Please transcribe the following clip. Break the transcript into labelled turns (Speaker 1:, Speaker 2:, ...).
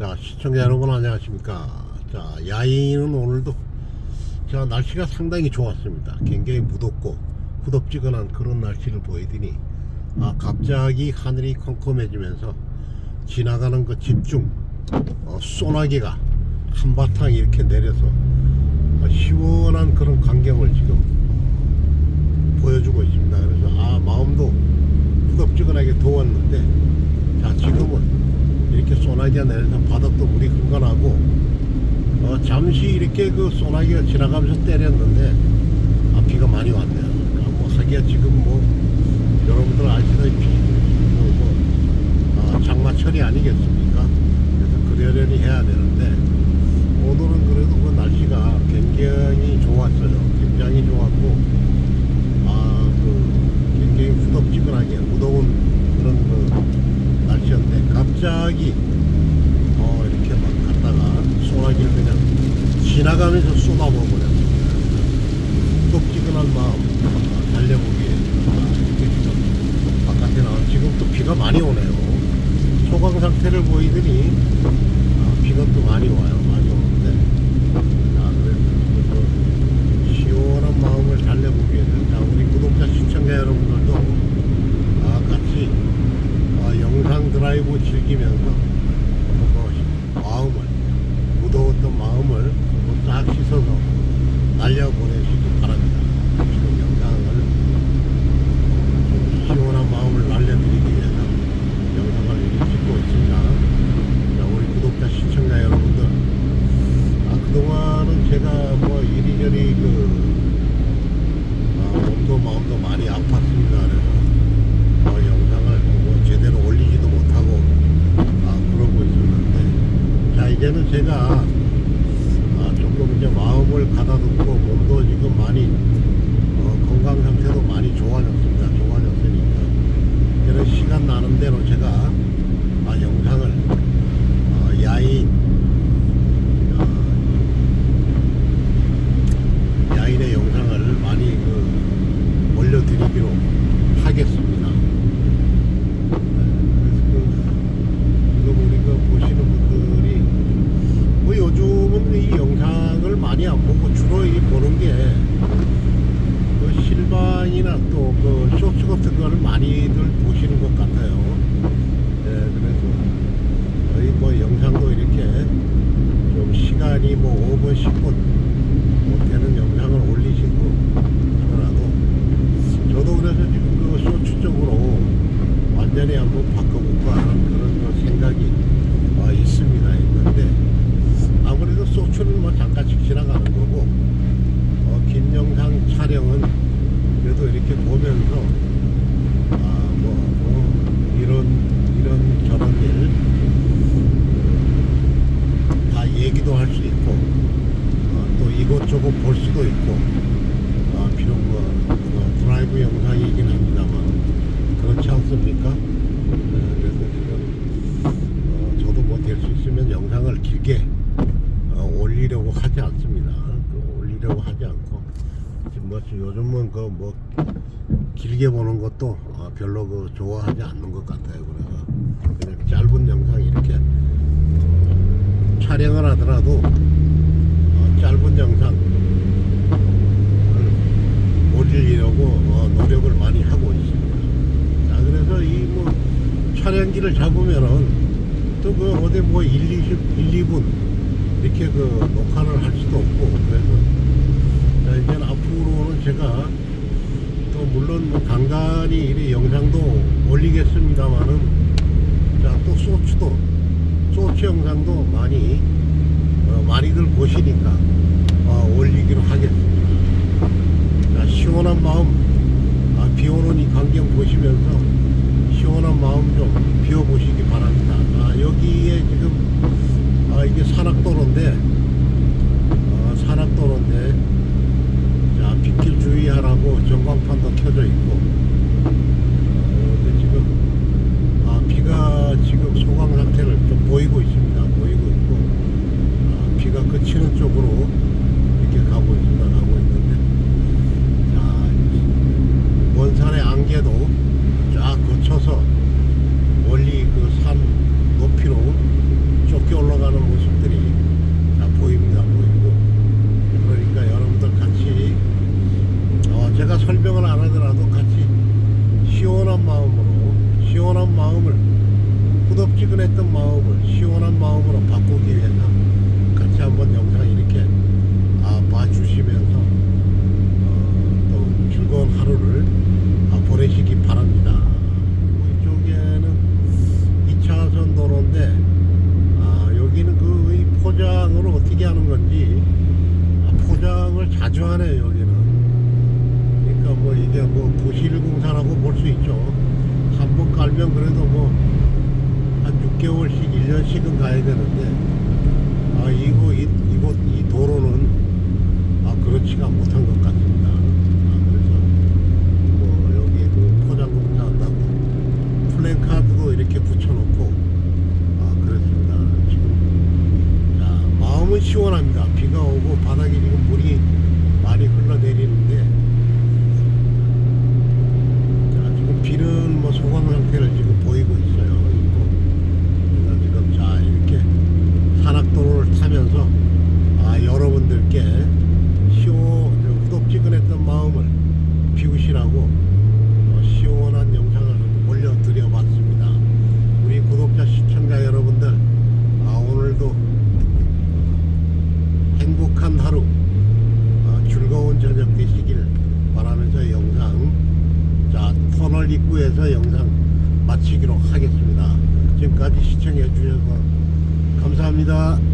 Speaker 1: 자, 시청자 여러분 안녕하십니까. 자, 야인은 오늘도 자, 날씨가 상당히 좋았습니다. 굉장히 무덥고 후덥지근한 그런 날씨를 보이더니 아, 갑자기 하늘이 컴컴해지면서 지나가는 그 집중 어, 소나기가 한바탕 이렇게 내려서 어, 시원한 그런 광경을 지금 보여주고 있습니다. 그래서 아 마음도 후덥지근하게 더웠는데 자 지금은 이렇게 소나기가 내려서 바닥도 물이 흥건하고 어, 잠시 이렇게 그 소나기가 지나가면서 때렸는데 아, 비가 많이 왔네요. 그러니까 뭐 하기야 지금 뭐 여러분들 아시다시피 뭐, 뭐 아, 장마철이 아니겠습니까? 그래서 그러려니 해야 되는데 오늘은 그래도 그 날씨가 굉장히 좋았어요. 굉장히 좋았고 아, 그 굉장히 후덥지근하게 무더운 그런 그 날씨였는데 갑자기 어 이렇게 막 갔다가 소나기를 그냥 지나가면서 쏟아버렸어요. 후덥지근한 마음 지금 바깥에 나와 지금 또 비가 많이 오네요. 소강 상태를 보이더니 아, 비가 또. 많이 오는데 아, 그래서 그 시원한 마음을 달래보기 위해서 자, 우리 구독자 시청자 여러분들도 아, 같이 아, 영상 드라이브 즐기면서 그 마음을 무더웠던 마음을 그싹 씻어서 날려보내시기 바랍니다. 지금 영상을 좀 시원한 마음을 날려드리기 위해서 영상을 이렇게 찍고 있습니다. 자, 우리 구독자 시청자 여러분들 아, 그동안은 제가 뭐 이리저리 그 아, 몸도 마음도 많이 아팠습니다. 그래서 어, 영상을 뭐 제대로 올리지도 못하고 아, 그러고 있었는데 자 이 제가 아, 조금 이제 마음을 가다듬고 몸도 지금 많이 어, 건강 상태도 많이 좋아졌습니다. 좋아졌으니까 이제는 시간 나는 대로 제가 아, 영상을 어, 야인 어, 야인의 영상을 많이 그 올려드리기로 하겠습니다. 네, 그래서 그, 지금 우리 그 보시는 분들이 뭐 요즘은 이 영상을 많이 안 보고 주로 이 보는 게 그 실방이나 또 그 쇼츠 같은 거를 많이들 보시는 것 같아요. 네, 그래서 거의 뭐 영상도 이렇게 좀 시간이 뭐 5분, 10분 뭐 되는 영상을 올리시고 하더라도 저도 그래서 지금 그 쇼츠 쪽으로 완전히 한번 바꿔볼까 하는 그런 그 생각이 어, 있습니다. 있는데 아무래도 소추는 뭐 잠깐씩 지나가는 거고 어, 긴 영상 촬영은 그래도 이렇게 보면서 아뭐 뭐 이런 이런 저런 일 다 얘기도 할 수 있고 어, 또 이것저것 볼 수도 있고 아, 비록 뭐, 뭐 드라이브 영상이긴 합니다만 그렇지 않습니까? 네, 그래서 지금 어, 저도 뭐 될 수 있으면 영상을 길게 어, 올리려고 하지 않습니다. 그 올리려고 하지 않고 지금 뭐 요즘은 그 뭐 길게 보는 것도 어, 별로 그 좋아하지 않는 것 같아요. 그래서 그냥 짧은 영상 이렇게 촬영을 하더라도 어, 짧은 영상 올리려고 어, 노력을 많이 하고 있습니다. 자, 그래서 이 뭐 촬영기를 잡으면은 또 그 어디 뭐 1, 20, 1, 2분 이렇게 그 녹화를 할 수도 없고 그래서 자, 이제 앞으로는 제가 또 물론 뭐 간간히 이 영상도 올리겠습니다만은 자, 또 소츠도 소츠 영상도 많이 어, 많이들 보시니까 어, 올리기로 하겠습니다. 자, 시원한 마음, 아, 비 오는 이 광경 보시면서 시원한 마음 좀 비워보시기 바랍니다. 아, 여기에 지금, 아, 이게 산악도로인데, 어, 산악도로인데, 자, 빗길 주의하라고 전광판도 켜져 있고, 어, 근데 지금, 아, 비가 지금 소강 상태를 좀 보이고 있습니다. 보이고 있고, 아, 비가 그치는 쪽으로 이렇게 가고 있습니다. 가고 있는데, 자, 원산의 안개도 쫙 거쳐서 멀리 그 산 높이로 멀쩡하네 여기는. 그러니까 뭐 이게 뭐 도시일공사라고 볼 수 있죠. 한 번 깔면 그래도 뭐 한 6개월씩 1년씩은 가야 되는데 아 이거 이, 이곳 이 도로는 아 그렇지가 못한 것 같습니다. 아 그래서 뭐 여기 그 포장 공사 한다고 플랜카드도 이렇게 붙여놓고 아 그렇습니다 지금 자 마음은 시원합니다 비가 오고 바닥에 지금 물이 많이 흘러내리는데 자 지금 비는 뭐 소강 상태를 지금 보이고 있어요 있고 그래서 지금 자 이렇게 산악도로를 타면서 아 여러분들께 시원 후덥지근했던 마음을 비우시라고 어, 시원한 영상을 올려드려 봤습니다. 우리 구독자 시청자 여러분들 아, 오늘도 행복한 하루 아, 즐거운 저녁 되시길 바라면서 영상 자 터널 입구에서 영상 마치기로 하겠습니다. 지금까지 시청해 주셔서 감사합니다.